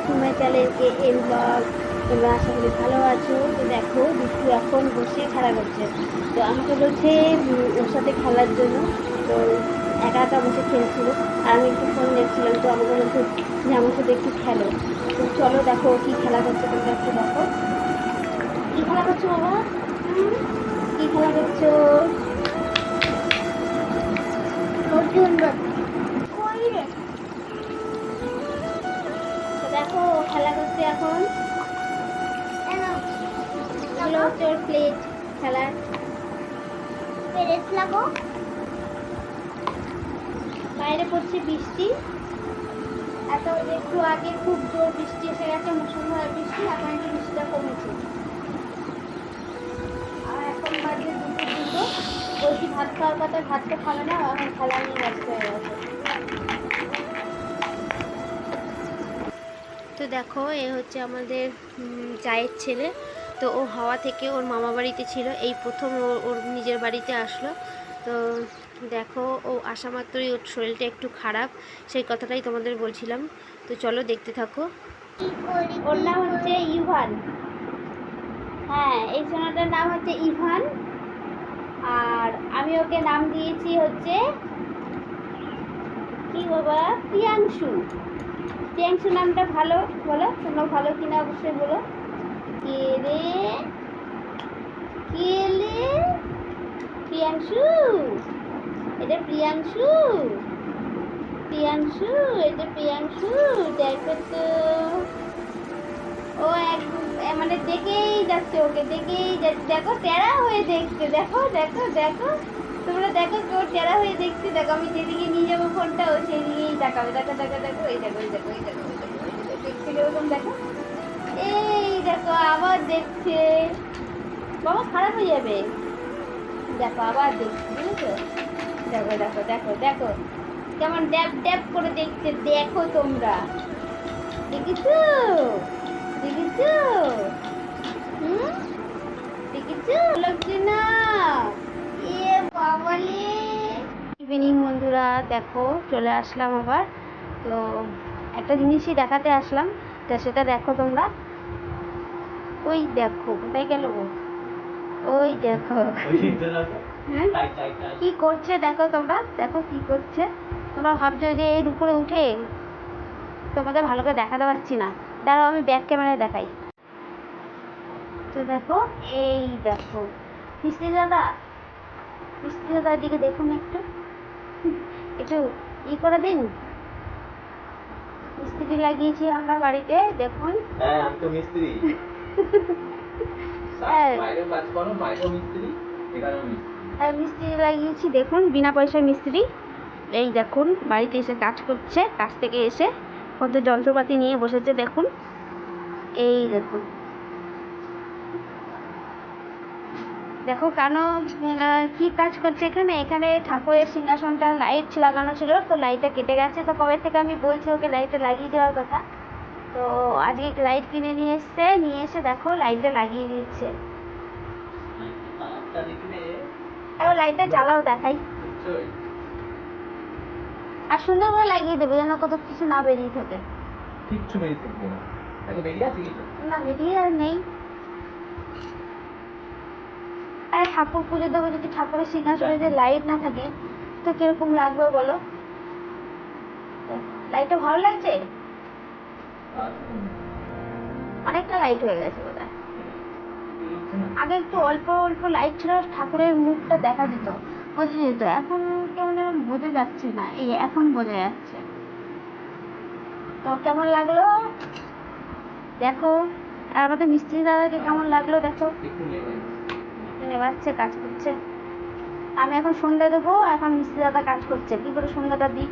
Back to my channel K M blog তোমরা আশা করি ভালো আছো। তো দেখো দুষ্টু এখন বসে খেলা করছে। তো আমাকে বলছে ওর সাথে খেলার জন্য। তো একা একা বসে খেলছিল। আর আমি একটু ফোন দেখছিলাম, তো আমাকে বলছে যে, আমার সাথে একটু খেলো। তো চলো দেখো কী খেলা করছে তোমরা একটু দেখো। কী খেলা করছ বাবা? কী খেলা করছ? এখন হচ্ছে ওর প্লেট খেলার। পেরেস লাগো। বাইরে পড়ছে বৃষ্টি। এত একটু আগে খুব জোর বৃষ্টি এসে গেছে মুসলধারে বৃষ্টি এখন একটু বৃষ্টিটা কমেছে। আর এখন বাজে দুটো দুটো। বলছি ভাত খাওয়ার কথা ভাত তো খাবে না এখন খেলা নিয়ে ব্যস্ত হয়ে গেছে। তো দেখো, এ হচ্ছে আমাদের জায়ের ছেলে। তো ও হাওয়া থেকে ওর মামা বাড়িতে ছিল। এই প্রথম ও, ওর নিজের বাড়িতে আসলো। তো দেখো, ও আসা মাত্রই ওর শরীরটা একটু খারাপ। সেই কথাটাই তোমাদের বলছিলাম। তো চলো দেখতে থাকো। ওর নাম হচ্ছে ইভান। হ্যাঁ এই সোনাটার নাম হচ্ছে ইভান। আর আমি ওকে নাম দিয়েছি হচ্ছে, কি বাবা? প্রিয়াংশু। প্রিয়াংশু নামটা ভালো বলো, তোমরা ভালো কিনা অবশ্যই বলো। কে রে? কে রে প্রিয়াংশু? এটা প্রিয়াংশু। প্রিয়াংশু, এটা প্রিয়াংশু। দেখো তো। ও এক মানে দেখেই যাচ্ছে ওকে, দেখেই যাচ্ছে দেখো টেরা হয়ে দেখছে। দেখো দেখো দেখো। তোমরা দেখো কেউ টেরা হয়ে দেখছে দেখো আমি যেদিকে নিয়ে যাব ফোনটা ও সেদিকেই তাকাবে দেখো দেখো দেখো, এই দেখো এই দেখো এই দেখো এই দেখো দেখো এই দেখো, আবার দেখছে। বাবা, খারাপ হয়ে যাবে। দেখো, আবার দেখছি, বুঝেছ? দেখো দেখো দেখো দেখো। কেমন ড্যাব ড্যাব করে দেখছে, দেখো তোমরা। দেখেছ? দেখেছ? হুম? দেখেছ? লাগছে না এ বাবালে ইভিনিং বন্ধুরা দেখো চলে আসলাম আবার। তো একটা জিনিসই দেখাতে আসলাম তা সেটা দেখো তোমরা। ওই দেখো কোথায় গেল ওই দেখো। হ্যাঁ? কি করছে দেখো তোমরা? দেখো কি করছে। তোমরা ভাবছ যে এর উপরে উঠে তোমাদের ভালো করে দেখাতে পারছি না। দাঁড়াও আমি ব্যাক ক্যামেরায় দেখাই। তো দেখো এই দেখো। মিস্ত্রি দাদা মিস্ত্রি দাদার দিকে দেখুন একটু। একটু ই করে দিন। মিস্ত্রি লাগিয়েছি আমরা বাড়িতে দেখুন। হ্যাঁ আমি তো মিস্ত্রি। হ্যাঁ। কাজ করো বাইরেও মিস্ত্রি এখানেও মিস্ত্রি। আর মিস্ত্রি লাগিয়েছি দেখুন বিনা পয়সায় মিস্ত্রি। এই দেখুন বাড়িতে এসে কাজ করছে কাজ থেকে এসে কত যন্ত্রপাতি নিয়ে বসেছে দেখুন। এই দেখুন। দেখো কেন কি কাজ করছে এখানে? এখানে ঠাকুরের সিংহাসনটা লাইট লাগানো ছিল তো লাইটটা কেটে গেছে। তো কবে থেকে আমি বলছি ওকে লাইটটা লাগিয়ে দেওয়ার কথা? তো আজকে লাইট কিনে নিয়ে এসছে নিয়ে এসে দেখো লাইটটা লাগিয়ে দিচ্ছে। আর লাইটটা জ্বালাও দেখাই। আর সুন্দর করে লাগিয়ে দেবে যেন কত কিছু না বেরিয়ে থাকে। কিচ্ছু বেরিয়ে থাকবে না। বেরিয়ে আছে না বেরিয়ে আর নেই। আর ঠাকুর পুজো দেবো যদি ঠাকুরের সিংহাসনে যে লাইট না থাকে, তো কীরকম লাগবে বলো? লাইটটা ভালো লাগছে? অনেকটা লাইট হয়ে গেছে বোধ। আগে একটু অল্প অল্প লাইট ছিল, ঠাকুরের মুখটা দেখা যেত, বোঝা যেত। এখন কেমন যেন বোঝা যাচ্ছে না, এই এখন বোঝা যাচ্ছে। তো কেমন লাগল? দেখো, আর আমাদের মিস্ত্রি দাদাকে কেমন লাগল দেখো? নেবাচ্ছে কাজ করছে। আমি এখন সন্ধ্যা দেবো এখন মিস্ত্রি দাদা কাজ করছে। কি করে সন্ধ্যাটা দিই?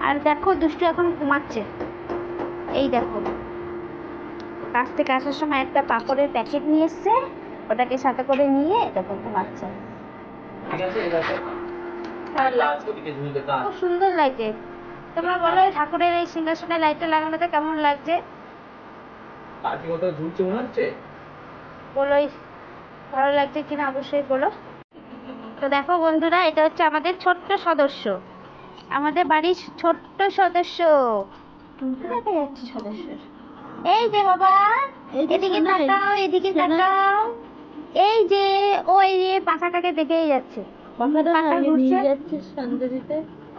আর দেখো দুষ্টু এখন ঘুমাচ্ছে। এই দেখো। কাজ থেকে আসার সময় একটা পাপড়ের প্যাকেট নিয়ে এসছে। ওটাকে সাথে করে নিয়ে দেখো ঘুমাচ্ছে। কাজ খুব সুন্দর লাগছে তোমরা বলো ঠাকুরের এই সিংহাসনে লাইটটা লাগানোতে কেমন লাগছে? মতো ঝুলছে মনে হচ্ছে? বলো ভালো লাগছে কিনা অবশ্যই বলো। তো দেখো বন্ধুরা এটা হচ্ছে আমাদের ছোট্ট সদস্য। আমাদের বাড়ির ছোট্ট সদস্য। দেখা যাচ্ছে সদস্যের এই যে বাবা এদিকে তাকাও এদিকে তাকাও। এই যে ওই যে পাখাটাকে দেখেই যাচ্ছে।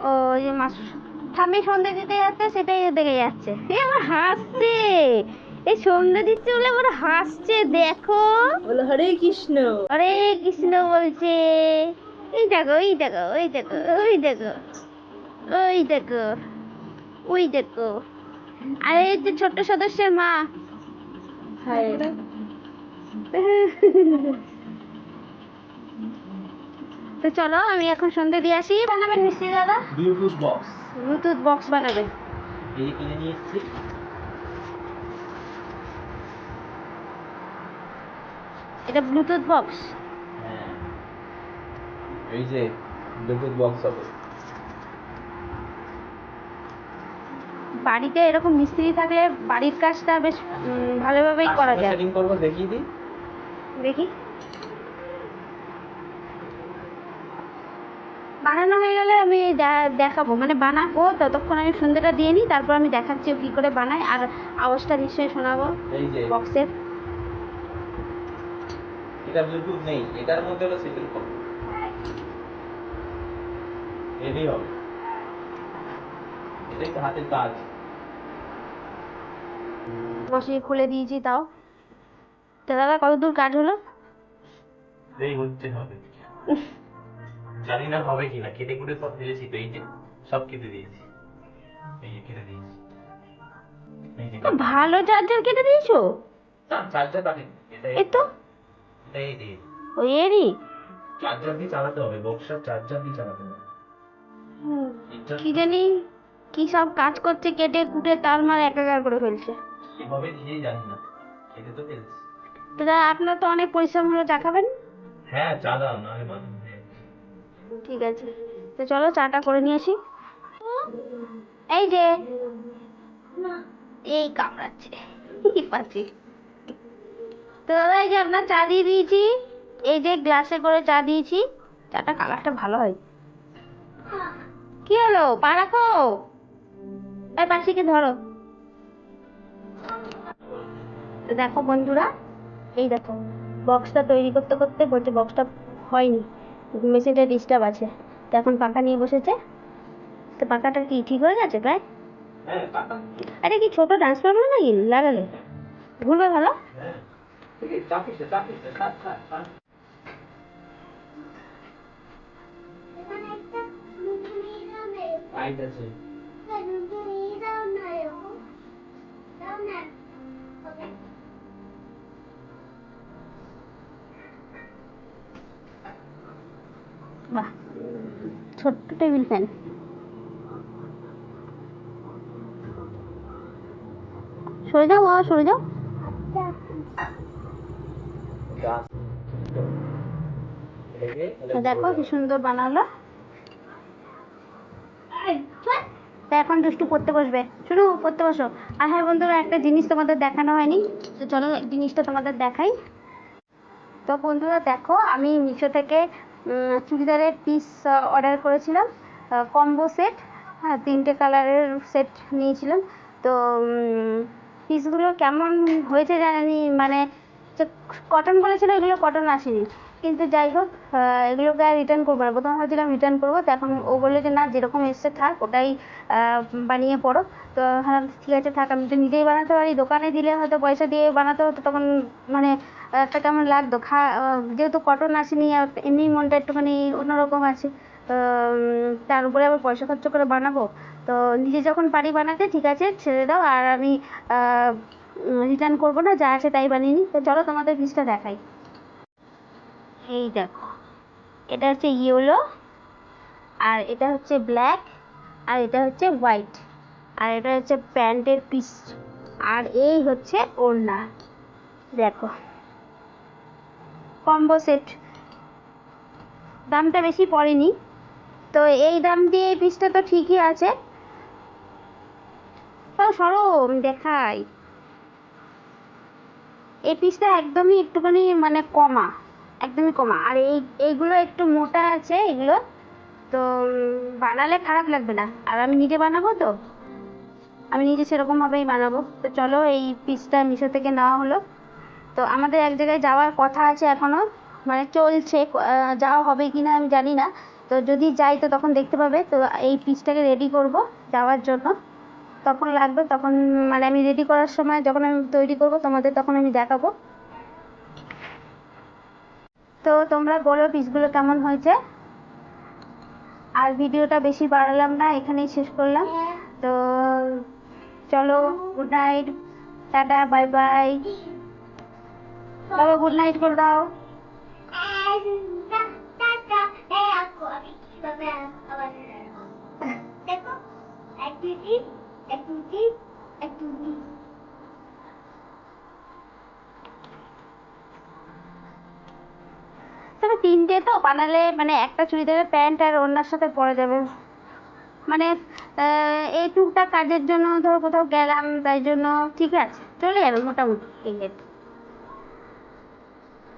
ও যে মাস ঠাম্মি সন্ধে দিতে যাচ্ছে সেটাই দেখে যাচ্ছে। এ আমার হাসছে। এই সন্ধে দিচ্ছে বলে আমার হাসছে দেখো। বলো হরে কৃষ্ণ। আরে কৃষ্ণ বলছে এই দেখো ওই দেখো ওই দেখো ওই দেখো ওই দেখো ওই দেখো। আরে যে ছোট্ট সদস্যের মা। হায়। তো চলো আমি এখন সন্ধে দিয়ে আসি। বানাবেন মিস্ত্রি দাদা? ব্লুটুথ বক্স ব্লুটুথ বক্স বানাবেন এই যে কিনে নিয়ে এসেছি। এটা ব্লুটুথ বক্স হ্যাঁ। এই যে ব্লুটুথ বক্স হবে। বাড়িতে এরকম মিস্ত্রি থাকলে বাড়ির কাজটা বেশ ভালোভাবেই করা যায়। সেটিং করব দেখিয়ে দিই দেখি। বানানো হয়ে গেলে আমি দেখাবো। মানে বানাবো ততক্ষণ আমি সন্ধ্যেটা দিয়ে নিই তারপর আমি দেখাচ্ছি কী করে বানাই আর আওয়াজটা নিশ্চয়ই শোনাবো এই যে। বক্সের ব্লুটুথ নেই এটার মধ্যে হলো সেটিং করব এটাই হবে। এটাই তো হাতের কাজ। খুলে দিয়েছি তাও। তো দাদা কাজ হলো? এই হচ্ছে হবে। জানি না হবে কিনা কেটে কুটে সব তো এই যে সব কেটে দিয়েছি। এই যে কেটে দিয়েছি। ভালো চার্জার কেটে দিয়েছ? চার্জার তো? ওই এরই? চার্জার দিয়ে চালাতে হবে বক্সের চার্জার দিয়ে চালাতে হবে। কি জানি কি সব কাজ করছে কেটে কুটে তার মার একাকার করে ফেলছে। কীভাবে নিজেই জানি না কেটে তো ফেলছি। দাদা আপনার তো অনেক পরিশ্রম হলো চা খাবেন? হ্যাঁ চা দাও না ঠিক আছে তো চলো চাটা করে নিয়ে আসি। এই যে এই কামড়াচ্ছে কি পাচ্ছি তো দাদা এই যে আপনার চা দিয়ে দিয়েছি এই যে গ্লাসে করে চা দিয়েছি চাটা কালারটা ভালো হয়। কি হলো? পা রাখো। এই পাশিকে ধরো। তো দেখো বন্ধুরা এই দেখো বক্সটা তৈরি করতে করতে বলছে বক্সটা হয়নি মেশিনটা ডিস্টার্ব আছে। তো এখন পাখা নিয়ে বসেছে। তো পাখাটা কি ঠিক হয়ে গেছে প্রায়? হ্যাঁ আরে কি ছোট ট্রান্সফরমার নাকি? লাগালে। ঘুরবে ভালো? বাহ ছোট্ট টেবিল ফ্যান সরে যাও বাবা সরে যাও। তো দেখো কি সুন্দর বানালো। এখন দুষ্টু পড়তে বসবে। পড়তে বসো। আর হ্যাঁ বন্ধুরা, একটা জিনিস তোমাদের দেখানো হয়নি। তো চলো জিনিসটা তোমাদের দেখাই। তো বন্ধুরা দেখো, আমি মিশো থেকে চুড়িদারের পিস অর্ডার করেছিলাম কম্বো সেট হ্যাঁ তিনটে কালারের সেট নিয়েছিলাম। তো পিসগুলো কেমন হয়েছে জানি মানে কটন বলেছিল এগুলো কটন আসেনি। কিন্তু যাই হোক এগুলোকে আর রিটার্ন করব না। প্রথমে ভাবছিলাম রিটার্ন করব, তো এখন ও বলল যে, না, যেরকম এসছে থাক, ওটাই বানিয়ে পড়ো। তো হ্যাঁ ঠিক আছে, থাক, আমি তো নিজেই বানাতে পারি। দোকানে দিলে হয়তো পয়সা দিয়ে বানাতে হতো, তখন মানে একটা কেমন লাগতো। খা যেহেতু কটন আসেনি, আর এমনি মনটা একটুখানি অন্যরকম আছে তার উপরে আবার পয়সা খরচ করে বানাবো। তো নিজে যখন পারি বানাতে, ঠিক আছে, ছেড়ে দাও। আর আমি রিটার্ন করব না, যা আছে তাই বানিয়ে নিই তো চলো তোমাদের পিসটা দেখাই। এই দেখো, এটা হচ্ছে ইয়েলো আর এটা হচ্ছে ব্ল্যাক আর এটা হচ্ছে হোয়াইট আর এটা হচ্ছে প্যান্টের পিস আর এই হচ্ছে ওড়না। দেখো কম্বো সেট দামটা বেশি পড়েনি, তো এই দাম দিয়ে এই পিসটা তো ঠিকই আছে। ও সরো, আমি দেখাই। এই পিসটা একদমই একটুখানি মানে কমা, একদমই কমা। আর এই, এইগুলো একটু মোটা আছে, এগুলো। তো বানালে খারাপ লাগবে না। আর আমি নিজে বানাবো তো? আমি নিজে সেরকমভাবেই বানাবো। তো চলো এই পিসটা মিশো থেকে নেওয়া হলো। তো আমাদের এক জায়গায় যাওয়ার কথা আছে এখনও মানে চলছে যাওয়া হবে কি না আমি জানি না। তো যদি যাই তো তখন দেখতে পাবে। তো এই পিসটাকে রেডি করব যাওয়ার জন্য। তখন লাগবে তখন মানে আমি রেডি করার সময় যখন আমি তৈরি করব তোমাদের তখন আমি দেখাবো। তো তোমরা বলো পিসগুলো কেমন হয়েছে। আর ভিডিওটা বেশি বাড়ালাম না এখানেই শেষ করলাম। তো চলো good night tata bye bye বাবা গুড নাইট করে দাও। দেখো তিনটে তো বানালে মানে একটা চুড়িদারের প্যান্ট আর ওড়নার সাথে পরা যাবে। মানে এই টুকটাক কাজের জন্য ধরো কোথাও গেলাম, তাই জন্য ঠিক আছে, চলে যাবে মোটামুটি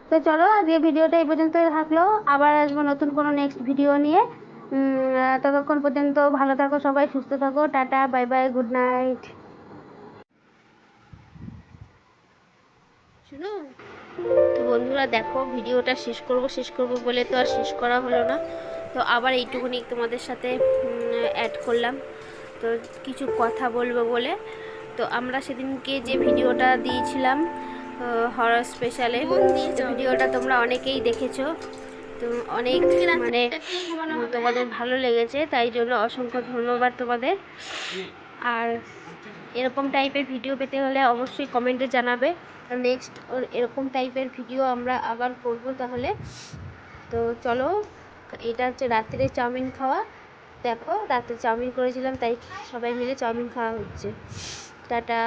তো চলো আজকে ভিডিওটা এই পর্যন্ত থাকল। আবার আসব নতুন কোনো নেক্সট ভিডিও নিয়ে। ততক্ষণ পর্যন্ত ভালো থাকো সবাই সুস্থ থাকো tata bye bye good night শুনো তো বন্ধুরা দেখো ভিডিওটা শেষ করব শেষ করব বলে তো আর শেষ করা হলো না। তো আবার এইটুকুনি তোমাদের সাথে অ্যাড করলাম। তো কিছু কথা বলব বলে। তো আমরা সেদিনকে যে ভিডিওটা দিয়েছিলাম হরর স্পেশালে ভিডিওটা তোমরা অনেকেই দেখেছ। তো অনেক মানে তোমাদের ভালো লেগেছে, তাই জন্য অসংখ্য ধন্যবাদ তোমাদের। আর এরকম টাইপের ভিডিও পেতে হলে অবশ্যই কমেন্টে জানাবে। নেক্সট এরকম টাইপের ভিডিও আমরা আবার করব তাহলে। তো চলো, এটা হচ্ছে রাত্রে চাউমিন খাওয়া। দেখো রাত্রে চাউমিন করেছিলাম, তাই সবাই মিলে চাউমিন খাওয়া হচ্ছে। টাটা।